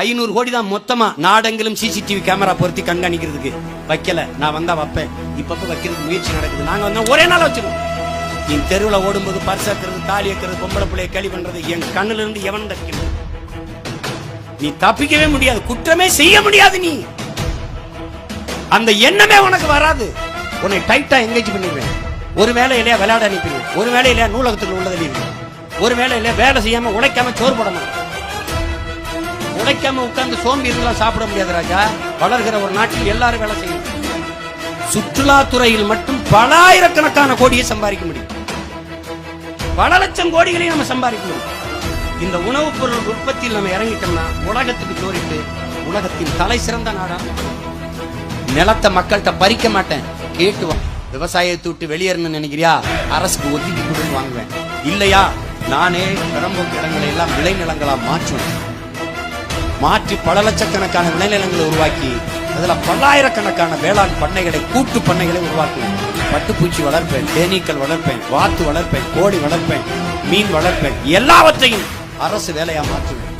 ஐநூறு கோடி தான் மொத்தமா நாடெங்கிலும் சிசிடிவி கேமரா பொருத்தி கண்காணிக்கிறதுக்கு வைக்கல. நான் வந்தா வைப்பேன். இப்ப வைக்கிறதுக்கு முயற்சி நடக்குது. நாங்க வந்தா ஒரே நாள் வச்சிருவோம். நீ தெருவில் ஓடும்போது பர்ஸ் இருக்கிறது தாலி இருக்கிறது பொம்பளை பிள்ளைய கேள்வி பண்றது என் கண்ணுல இருந்து எவன் தப்பிக்கணும் நீ தப்பிக்கவே முடியாது. குற்றமே செய்ய முடியாது நீ. அந்த எண்ணமே உனக்கு வராது. உன்னை டைட்டா எங்கேஜ் பண்ணிடுவேன். ஒரு வேலையிலேயே விளையாட அனுப்பிடுவேன் ஒரு வேலையிலேயே நூலகத்துக்கு உள்ளது அனுப்பிடுவேன் ஒரு இல்லையா வேலை செய்யாம உழைக்காம சோறு போடணும். உழைக்காம உட்கார்ந்து சோம்பி இருந்தா சாப்பிட முடியாது ராஜா. வளர்கிற ஒரு நாட்டில் எல்லாரும் வேலை செய்யணும் சுற்றுலாத்துறையில் மட்டும் பல ஆயிரக்கணக்கான கோடியை சம்பாதிக்க முடியும். பல லட்சம் கோடிகளையும் நம்ம சம்பாதிக்க முடியும். இந்த உணவுப் பொருள் உற்பத்தியில் நம்ம இறங்கிட்டோம்னா உலகத்துக்கு ஜோடிட்டு உலகத்தின் தலை சிறந்த நாடா. நிலத்தை மக்கள்கிட்ட பறிக்க மாட்டேன். கேட்டு விவசாயத்தை விட்டு வெளியேறணும்னு நினைக்கிறியா? அரசுக்கு ஒதுக்கி கொடுத்து வாங்குவேன். இல்லையா? நானே பெரம்பூர் இடங்களை எல்லாம் விளைநிலங்களா மாற்றுவேன். மாற்றி பல லட்சக்கணக்கான விளைநிலங்களை உருவாக்கி அதில் பல்லாயிரக்கணக்கான வேளாண் பண்ணைகளை கூட்டு பண்ணைகளை உருவாக்குவேன் பட்டுப்பூச்சி வளர்ப்பேன் தேனீக்கள் வளர்ப்பேன் வாத்து வளர்ப்பேன் கோடி வளர்ப்பேன் மீன் வளர்ப்பேன் எல்லாவற்றையும் அரசு வேலையா மாற்றுவேன்.